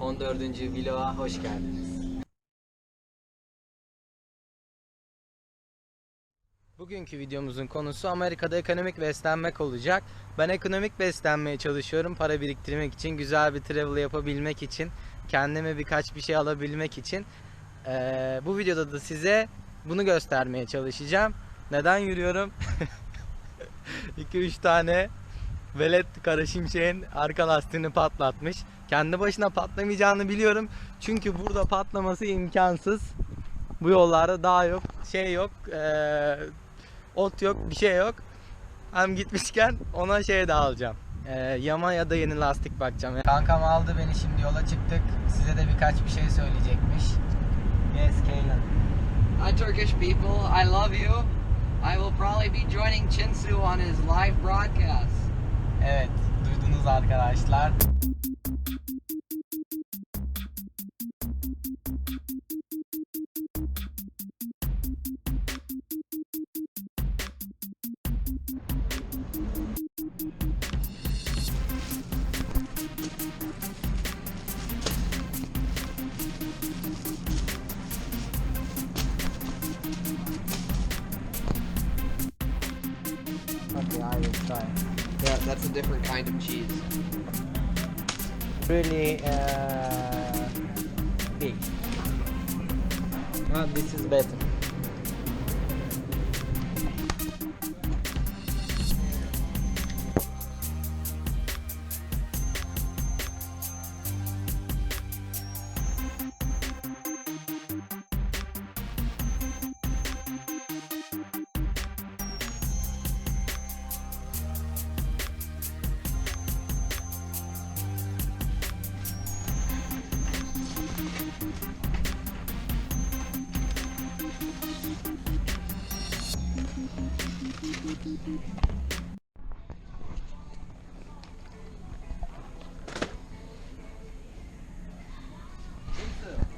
14. vloga hoş geldiniz. Bugünkü videomuzun konusu Amerika'da ekonomik beslenmek olacak. Ben ekonomik beslenmeye çalışıyorum para biriktirmek için, güzel bir travel yapabilmek için, kendime birkaç bir şey alabilmek için. Ee, bu videoda da size bunu göstermeye çalışacağım. Neden yürüyorum? 2-3 tane velet kara şimşeğin arka lastiğini patlatmış. Kendi başına patlamayacağını biliyorum. Çünkü burada patlaması imkansız. Bu yollarda dağ yok, şey yok, eee, ot yok, bir şey yok. Hem gitmişken ona şey de alacağım. Eee, yama ya da yeni lastik bakacağım. Kankam aldı beni şimdi yola çıktık. Size de birkaç bir şey söyleyecekmiş. Yes, Kaylan. Hi, Turkish people. I love you. I will probably be joining Chinsu on his live broadcast. Evet, duydunuz arkadaşlar. Yeah, that's a different kind of cheese. really uh, big. Ah, this is better.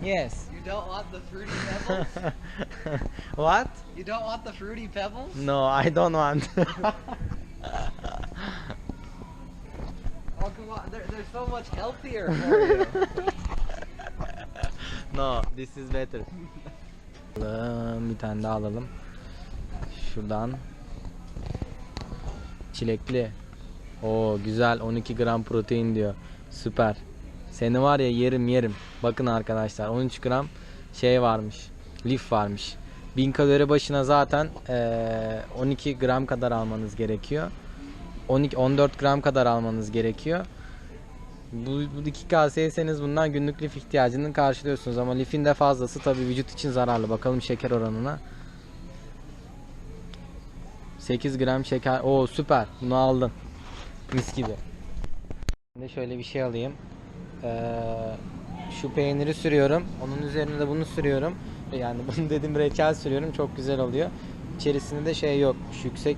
Yes. You don't want the fruity pebbles? what? you don't want the fruity pebbles? No, I don't want. Oh, come on. They're, they're so much healthier for you. no, this is better. Bir tane daha alalım. Şuradan. Çilekli. Oo güzel 12 gram protein diyor. Süper. Seni var ya yerim yerim. Bakın arkadaşlar 13 gram şey varmış. Lif varmış. 1000 kalori başına zaten eee, 12 gram kadar almanız gerekiyor. 12 14 gram kadar almanız gerekiyor. Bu, bu iki kase yeseniz bundan günlük lif ihtiyacını karşılıyorsunuz ama lifin de fazlası tabi vücut için zararlı. Bakalım şeker oranına. 8 gram şeker. Oo süper. Bunu aldın. Mis gibi. Şimdi şöyle bir şey alayım. Ee, şu peyniri sürüyorum. Onun üzerine de bunu sürüyorum. Yani bunu dedim reçel sürüyorum. Çok güzel oluyor. İçerisinde de şey yokmuş. Yüksek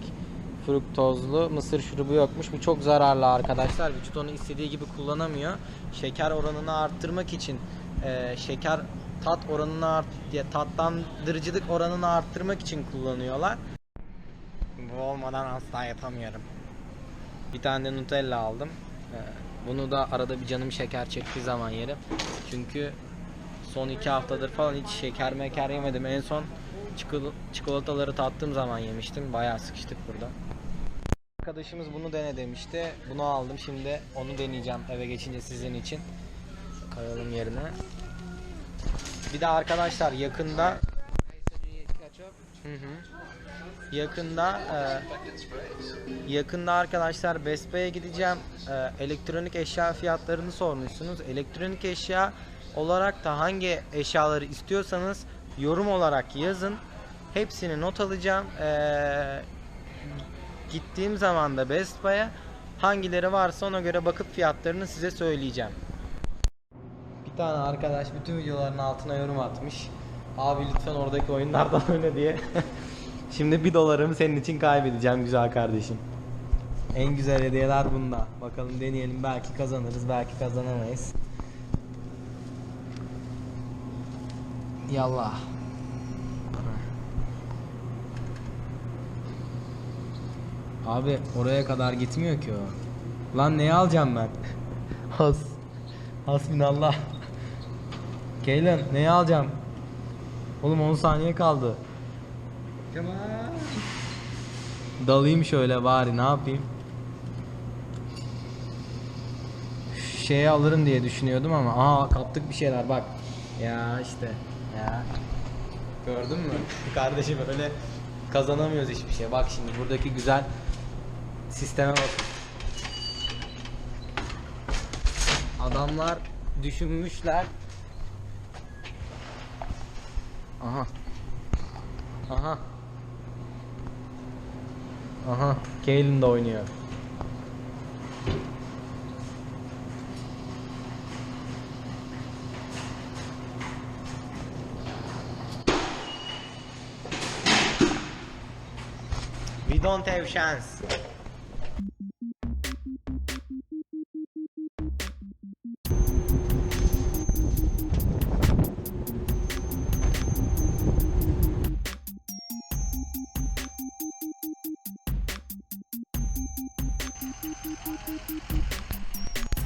fruktozlu mısır şurubu yokmuş. Bu çok zararlı arkadaşlar. Vücut onu istediği gibi kullanamıyor. Şeker oranını arttırmak için e, şeker tat oranını art diye tatlandırıcılık oranını arttırmak için kullanıyorlar. Bu olmadan asla yapamıyorum. Bir tane de Nutella aldım. Ee, Bunu da arada bir canım şeker çektiği zaman yerim. Çünkü son iki haftadır falan hiç şeker meker yemedim. En son çikol- çikolataları tattığım zaman yemiştim. Bayağı sıkıştık burada. Arkadaşımız bunu dene demişti. Bunu aldım. Şimdi onu deneyeceğim eve geçince sizin için. Koyalım yerine. Bir de arkadaşlar yakında Hı hı. Yakında e, yakında arkadaşlar Best Buy'a gideceğim. E, elektronik eşya fiyatlarını sormuşsunuz. Elektronik eşya olarak da hangi eşyaları istiyorsanız yorum olarak yazın. Hepsini not alacağım. E, gittiğim zaman da Best Buy'a hangileri varsa ona göre bakıp fiyatlarını size söyleyeceğim. Bir tane arkadaş bütün videoların altına yorum atmış. Abi lütfen oradaki oyunlardan oyna diye. Şimdi bir dolarımı senin için kaybedeceğim güzel kardeşim. En güzel hediyeler bunda. Bakalım deneyelim belki kazanırız belki kazanamayız. Yallah. Abi oraya kadar gitmiyor ki o. Lan neyi alacağım ben? Os. Hasbinallah. Keylen neyi alacağım? Oğlum 10 saniye kaldı. On. Dalayım şöyle bari ne yapayım? Şu Şeyi alırım diye düşünüyordum ama aa kaptık bir şeyler bak. Ya işte ya. Gördün mü? Kardeşim öyle kazanamıyoruz hiçbir şey. Bak şimdi buradaki güzel sisteme bakın. Adamlar düşünmüşler. Aha. Aha. Aha, Kaylin de oynuyor. We don't have chance.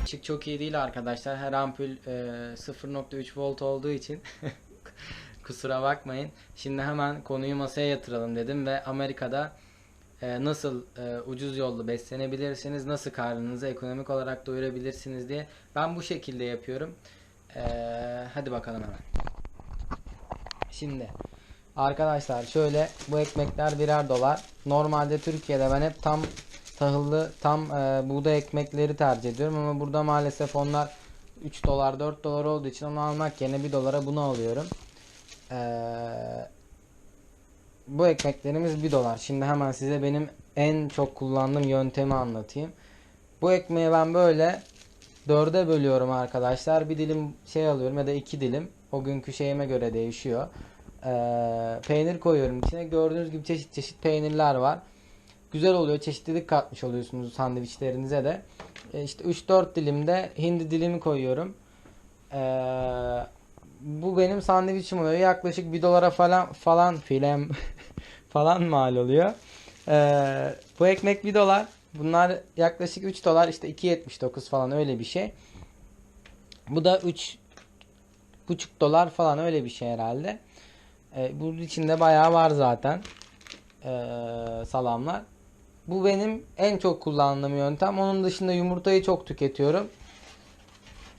Işık çok iyi değil arkadaşlar. Her ampul e, 0.3 volt olduğu için kusura bakmayın. Şimdi hemen konuyu masaya yatıralım dedim ve Amerika'da e, nasıl e, ucuz yollu beslenebilirsiniz, nasıl karnınızı ekonomik olarak doyurabilirsiniz diye ben bu şekilde yapıyorum. E, hadi bakalım hemen. Şimdi arkadaşlar şöyle bu ekmekler birer dolar. Normalde Türkiye'de ben hep tam tahıllı tam e, buğday ekmekleri tercih ediyorum ama burada maalesef onlar 3 dolar 4 dolar olduğu için onu almak yerine 1 dolara bunu alıyorum. Eee bu ekmeklerimiz 1 dolar. Şimdi hemen size benim en çok kullandığım yöntemi anlatayım. Bu ekmeği ben böyle dörde bölüyorum arkadaşlar. Bir dilim şey alıyorum ya da iki dilim. O günkü şeyime göre değişiyor. Ee, peynir koyuyorum içine. Gördüğünüz gibi çeşit çeşit peynirler var. Güzel oluyor. Çeşitlilik katmış oluyorsunuz sandviçlerinize de. E işte 3-4 dilimde hindi dilimi koyuyorum. Ee, bu benim sandviçim oluyor. Yaklaşık 1 dolara falan falan film falan mal oluyor. Ee, bu ekmek 1 dolar. Bunlar yaklaşık 3 dolar işte 2.79 falan öyle bir şey. Bu da 3 buçuk dolar falan öyle bir şey herhalde. Ee, bunun içinde bayağı var zaten. Ee, salamlar. Bu benim en çok kullandığım yöntem. Onun dışında yumurtayı çok tüketiyorum.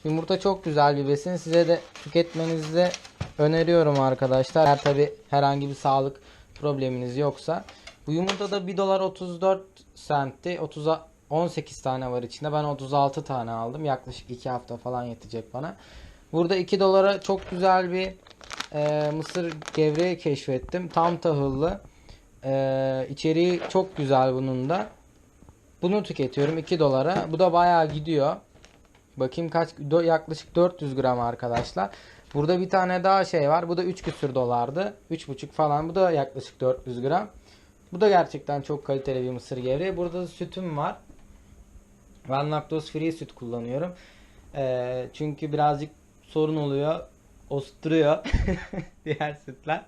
Yumurta çok güzel bir besin. Size de tüketmenizi öneriyorum arkadaşlar. Eğer tabi herhangi bir sağlık probleminiz yoksa. Bu yumurta da 1 dolar 34 sentti. 30 18 tane var içinde. Ben 36 tane aldım. Yaklaşık 2 hafta falan yetecek bana. Burada 2 dolara çok güzel bir e, mısır gevreği keşfettim. Tam tahıllı. E, içeriği çok güzel bunun da. Bunu tüketiyorum 2 dolara. Bu da bayağı gidiyor. Bakayım kaç yaklaşık 400 gram arkadaşlar. Burada bir tane daha şey var. Bu da 3 küsür dolardı. 3,5 falan. Bu da yaklaşık 400 gram. Bu da gerçekten çok kaliteli bir mısır gevreği. Burada da sütüm var. Ben laktoz free süt kullanıyorum. Ee, çünkü birazcık sorun oluyor. Osturuyor diğer sütler.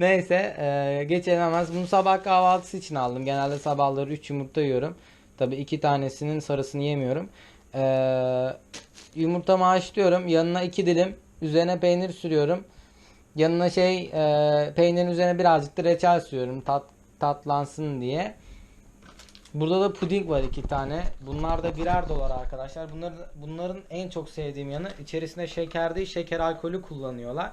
Neyse e, geçelim hemen. Bunu sabah kahvaltısı için aldım. Genelde sabahları 3 yumurta yiyorum. Tabi iki tanesinin sarısını yemiyorum. Ee, yumurtamı haşlıyorum. Yanına 2 dilim. Üzerine peynir sürüyorum. Yanına şey e, peynirin üzerine birazcık da reçel sürüyorum. Tat, tatlansın diye. Burada da puding var iki tane. Bunlar da birer dolar arkadaşlar. Bunların, bunların en çok sevdiğim yanı içerisinde şeker değil şeker alkolü kullanıyorlar.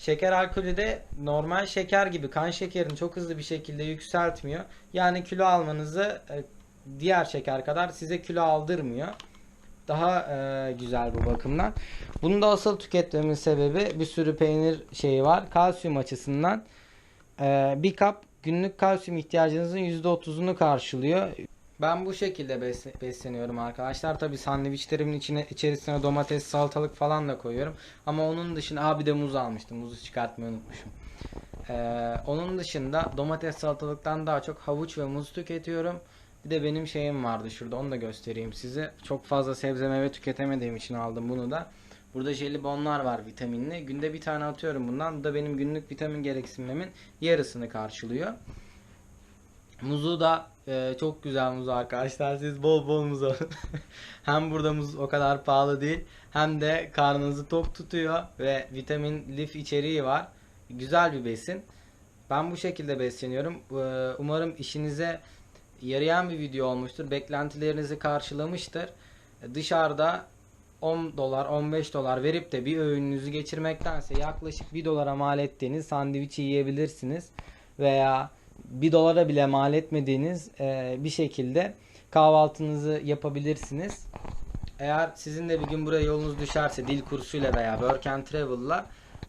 Şeker alkolü de normal şeker gibi kan şekerini çok hızlı bir şekilde yükseltmiyor. Yani kilo almanızı e, diğer şeker kadar size kilo aldırmıyor. Daha e, güzel bu bakımdan. Bunu da asıl tüketmemin sebebi bir sürü peynir şeyi var. Kalsiyum açısından e, bir kap günlük kalsiyum ihtiyacınızın %30'unu karşılıyor. Ben bu şekilde bes- besleniyorum arkadaşlar. Tabi sandviçlerimin içine içerisine domates, salatalık falan da koyuyorum. Ama onun dışında abi de muz almıştım. Muzu çıkartmayı unutmuşum. Ee, onun dışında domates salatalıktan daha çok havuç ve muz tüketiyorum. Bir de benim şeyim vardı şurada onu da göstereyim size. Çok fazla sebze meyve tüketemediğim için aldım bunu da. Burada jelibonlar var vitaminli. Günde bir tane atıyorum bundan. Bu da benim günlük vitamin gereksinimimin yarısını karşılıyor. Muzu da e, çok güzel muz arkadaşlar. Siz bol bol muz alın. hem burada muz o kadar pahalı değil. Hem de karnınızı tok tutuyor ve vitamin, lif içeriği var. Güzel bir besin. Ben bu şekilde besleniyorum. Ee, Umarım işinize yarayan bir video olmuştur. Beklentilerinizi karşılamıştır. Dışarıda 10 dolar 15 dolar verip de bir öğününüzü geçirmektense yaklaşık 1 dolara mal ettiğiniz sandviçi yiyebilirsiniz. Veya 1 dolara bile mal etmediğiniz e, bir şekilde kahvaltınızı yapabilirsiniz. Eğer sizin de bir gün buraya yolunuz düşerse dil kursuyla veya Work and Travel'la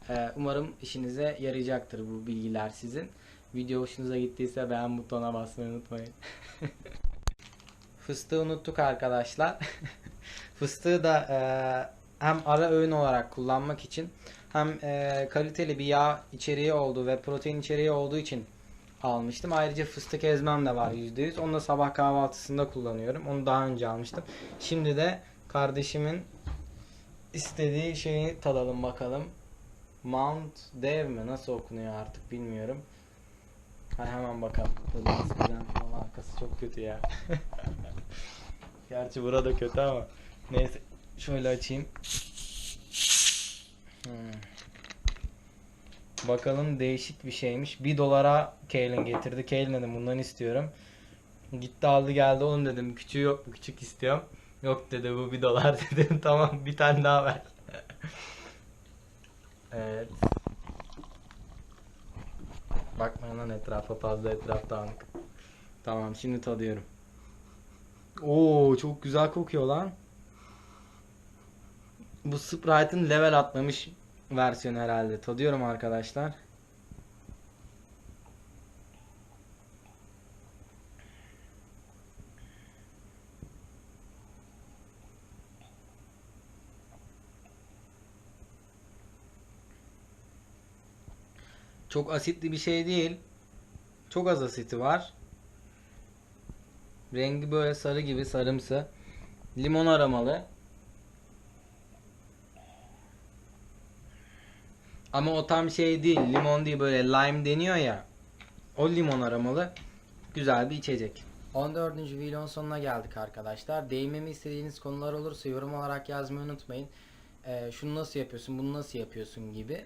e, umarım işinize yarayacaktır bu bilgiler sizin. Video hoşunuza gittiyse beğen butonuna basmayı unutmayın. Fıstığı unuttuk arkadaşlar. Fıstığı da e, hem ara öğün olarak kullanmak için hem e, kaliteli bir yağ içeriği olduğu ve protein içeriği olduğu için almıştım. Ayrıca fıstık ezmem de var %100. Onu da sabah kahvaltısında kullanıyorum. Onu daha önce almıştım. Şimdi de kardeşimin istediği şeyi tadalım bakalım. Mount Dev mi? Nasıl okunuyor artık bilmiyorum. Hadi hemen bakalım. Arkası çok kötü ya. Gerçi burada kötü ama. Neyse. Şöyle açayım. Hmm. Bakalım değişik bir şeymiş. 1 dolara Kaylin getirdi. Kaylin dedim bundan istiyorum. Gitti aldı geldi oğlum dedim küçüğü yok mu küçük istiyorum. Yok dedi bu 1 dolar dedim tamam bir tane daha ver. evet. Bakmayın lan etrafa fazla etraf dağınık. Tamam şimdi tadıyorum. Oo çok güzel kokuyor lan. Bu Sprite'ın level atlamış versiyonu herhalde. Tadıyorum arkadaşlar. Çok asitli bir şey değil. Çok az asiti var. Rengi böyle sarı gibi sarımsı. Limon aromalı. Ama o tam şey değil. Limon değil böyle lime deniyor ya. O limon aromalı. Güzel bir içecek. 14. videonun sonuna geldik arkadaşlar. Değinmemi istediğiniz konular olursa yorum olarak yazmayı unutmayın. Ee, şunu nasıl yapıyorsun, bunu nasıl yapıyorsun gibi.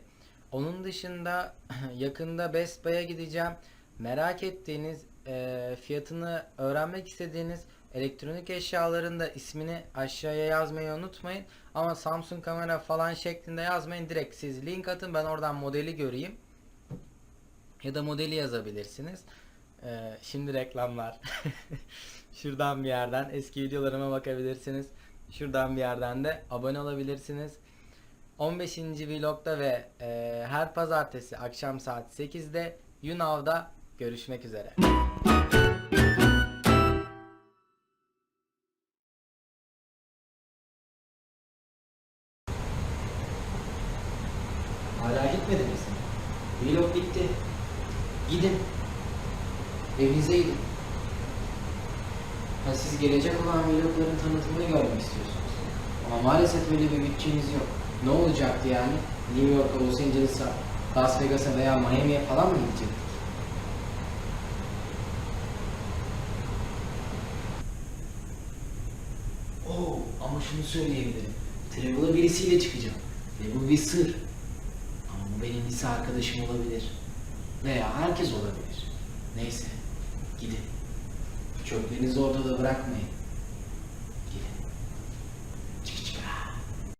Onun dışında yakında Best Buy'a gideceğim. Merak ettiğiniz, e, fiyatını öğrenmek istediğiniz elektronik eşyaların da ismini aşağıya yazmayı unutmayın. Ama Samsung kamera falan şeklinde yazmayın. Direkt siz link atın ben oradan modeli göreyim. Ya da modeli yazabilirsiniz. Ee, şimdi reklamlar. Şuradan bir yerden eski videolarıma bakabilirsiniz. Şuradan bir yerden de abone olabilirsiniz. 15. vlogda ve e, her pazartesi akşam saat 8'de Yunav'da görüşmek üzere. Gidin. Ha, siz gelecek olan vlogların tanıtımını görmek istiyorsunuz. Ama maalesef öyle bir bütçeniz yok. Ne olacaktı yani? New York'a, Los Angeles'a, Las Vegas'a veya Miami'ye falan mı gidecektik? Oo, ama şunu söyleyebilirim. Travel'a birisiyle çıkacağım. Ve bu bir sır. Ama bu benim lise arkadaşım olabilir. Veya herkes olabilir. Neyse, gidin. Çöplerinizi ortada bırakmayın.